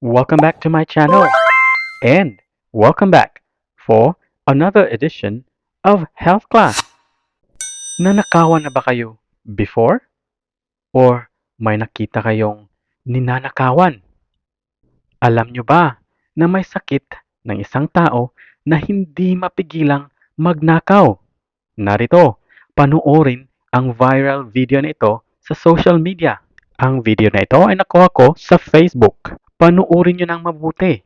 Welcome back to my channel and welcome back for another edition of Health Class. Nanakawan na ba kayo before? Or may nakita kayong ninanakawan? Alam nyo ba na may sakit ng isang tao na hindi mapigilang magnakaw? Narito, panuorin ang viral video na ito sa social media. Ang video na ito ay nakuha ko sa Facebook. Panuorin nyo ng mabuti.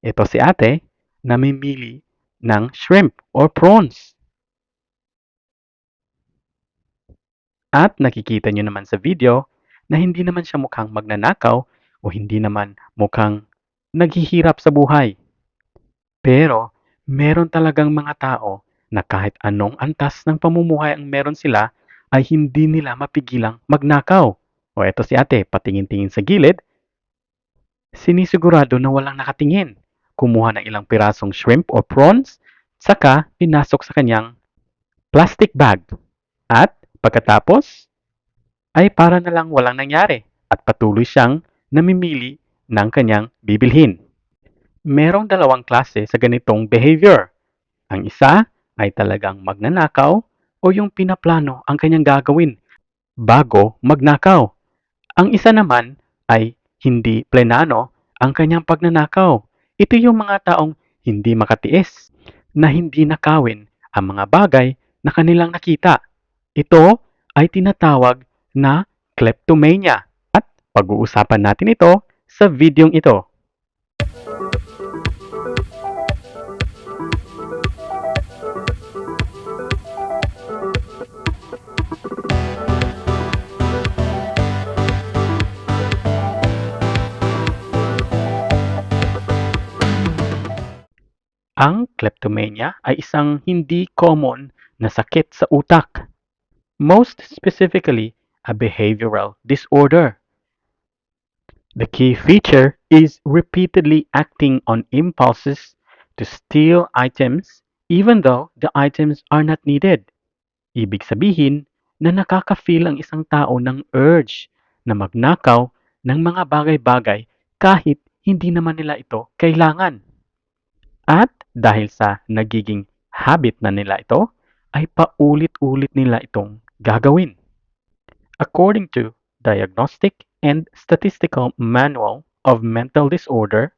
Ito si ate namimili ng shrimp or prawns. At nakikita nyo naman sa video na hindi naman siya mukhang magnanakaw o hindi naman mukhang naghihirap sa buhay. Pero meron talagang mga tao na kahit anong antas ng pamumuhay ang meron sila ay hindi nila mapigilang magnakaw. O eto si ate, patingin-tingin sa gilid, sinisigurado na walang nakatingin. Kumuha ng ilang pirasong shrimp or prawns, saka pinasok sa kanyang plastic bag. At pagkatapos, ay para na lang walang nangyari at patuloy siyang namimili ng kanyang bibilhin. Merong dalawang klase sa ganitong behavior. Ang isa ay talagang magnanakaw o yung pinaplano ang kanyang gagawin bago magnakaw. Ang isa naman ay hindi plenano ang kanyang pagnanakaw. Ito yung mga taong hindi makatiis na hindi nakawin ang mga bagay na kanilang nakita. Ito ay tinatawag na kleptomania at pag-uusapan natin ito sa videong ito. Ang kleptomania ay isang hindi common na sakit sa utak. Most specifically, a behavioral disorder. The key feature is repeatedly acting on impulses to steal items even though the items are not needed. Ibig sabihin na nakaka-feel ang isang tao ng urge na magnakaw ng mga bagay-bagay kahit hindi naman nila ito kailangan. At dahil sa nagiging habit na nila ito, ay paulit-ulit nila itong gagawin. According to Diagnostic and Statistical Manual of Mental Disorder,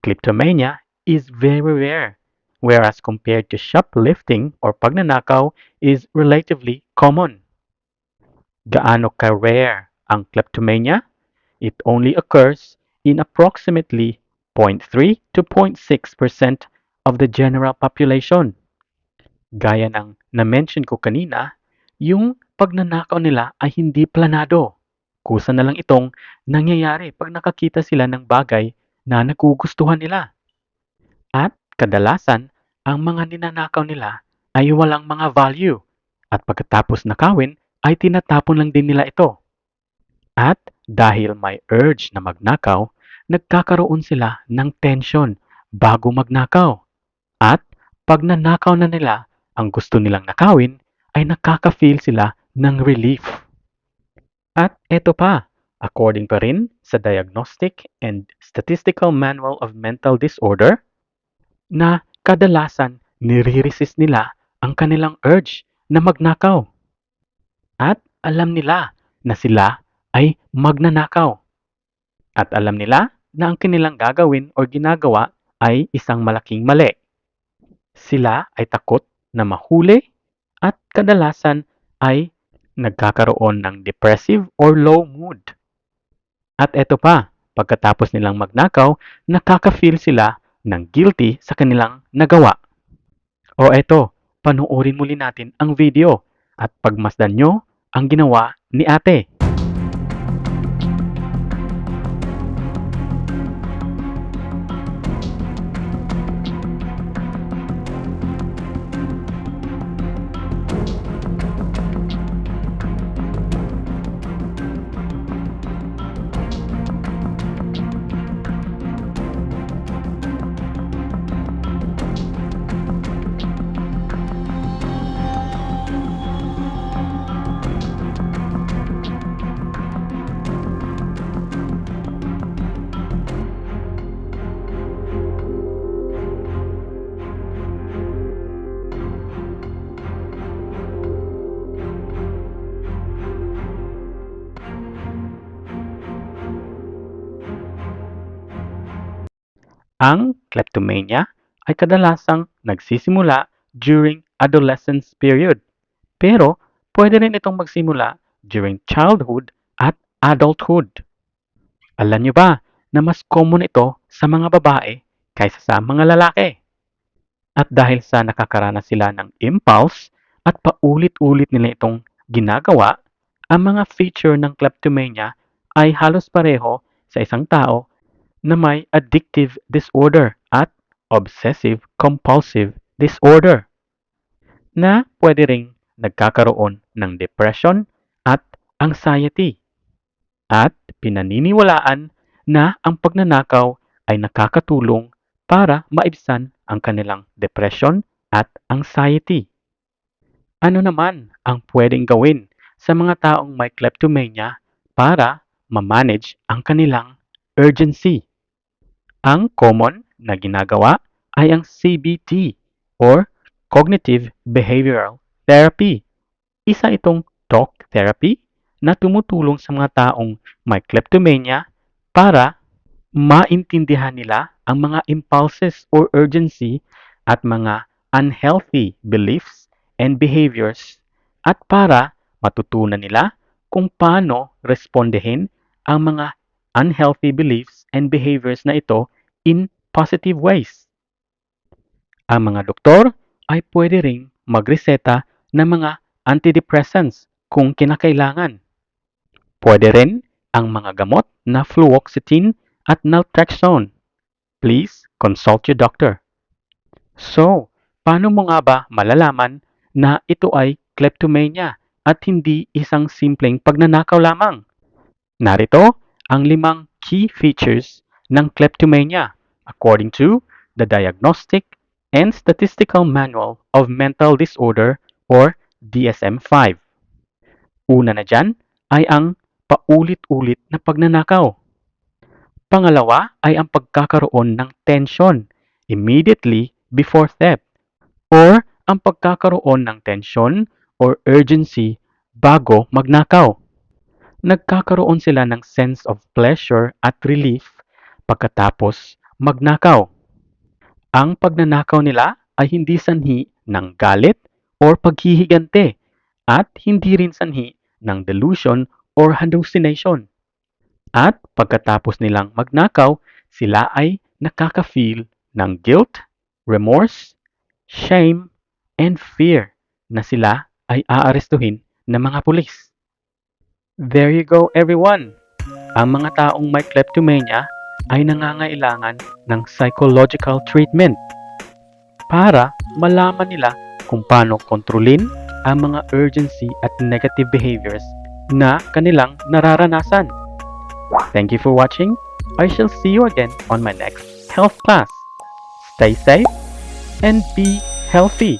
kleptomania is very rare, whereas compared to shoplifting or pagnanakaw is relatively common. Gaano ka-rare ang kleptomania? It only occurs in approximately 0.3 to 0.6% of the general population. Gaya ng na-mention ko kanina, yung pagnanakaw nila ay hindi planado. Kusa na lang itong nangyayari pag nakakita sila ng bagay na nagugustuhan nila. At kadalasan, ang mga ninanakaw nila ay walang mga value at pagkatapos nakawin ay tinatapon lang din nila ito. At dahil may urge na magnakaw, nagkakaroon sila ng tension bago magnakaw. At pag nanakaw na nila ang gusto nilang nakawin, ay nakaka-feel sila ng relief. At eto pa, according pa rin sa Diagnostic and Statistical Manual of Mental Disorder, na kadalasan nire-resist nila ang kanilang urge na magnakaw. At alam nila na sila ay magnanakaw. At alam nila na ang kanilang gagawin o ginagawa ay isang malaking mali. Sila ay takot na mahuli at kadalasan ay nagkakaroon ng depressive or low mood. At eto pa, pagkatapos nilang magnakaw, nakaka-feel sila ng guilty sa kanilang nagawa. O eto, panuorin muli natin ang video at pagmasdan nyo ang ginawa ni ate. Ang kleptomania ay kadalasang nagsisimula during adolescence period. Pero pwede rin itong magsimula during childhood at adulthood. Alam niyo ba na mas common ito sa mga babae kaysa sa mga lalaki? At dahil sa nakakaranas sila ng impulse at paulit-ulit nila itong ginagawa, ang mga feature ng kleptomania ay halos pareho sa isang tao na may addictive disorder at obsessive compulsive disorder na pwede ring nagkakaroon ng depression at anxiety at pinaniniwalaan na ang pagnanakaw ay nakakatulong para maibsan ang kanilang depression at anxiety. Ano naman ang pwedeng gawin sa mga taong may kleptomania para ma-manage ang kanilang urgency? Ang common na ginagawa ay ang CBT or Cognitive Behavioral Therapy. Isa itong talk therapy na tumutulong sa mga taong may kleptomania para maintindihan nila ang mga impulses or urgency at mga unhealthy beliefs and behaviors at para matutunan nila kung paano respondehin ang mga unhealthy beliefs and behaviors na ito in positive ways. Ang mga doktor ay pwede ring magreseta ng mga antidepressants kung kinakailangan. Pwede rin ang mga gamot na fluoxetine at naltrexone. Please consult your doctor. So, paano mo nga ba malalaman na ito ay kleptomania at hindi isang simpleng pagnanakaw lamang? Narito ang limang key features ng kleptomania according to the Diagnostic and Statistical Manual of Mental Disorder or DSM-5. Una na dyan ay ang paulit-ulit na pagnanakaw. Pangalawa ay ang pagkakaroon ng tension immediately before theft or ang pagkakaroon ng tension or urgency bago magnakaw. Nagkakaroon sila ng sense of pleasure at relief pagkatapos magnakaw. Ang pagnanakaw nila ay hindi sanhi ng galit or paghihigante at hindi rin sanhi ng delusion or hallucination. At pagkatapos nilang magnakaw, sila ay nakaka-feel ng guilt, remorse, shame, and fear na sila ay aarestuhin ng mga pulis. There you go everyone! Ang mga taong may kleptomania ay nangangailangan ng psychological treatment para malaman nila kung paano kontrolin ang mga urgency at negative behaviors na kanilang nararanasan. Thank you for watching. I shall see you again on my next health class. Stay safe and be healthy.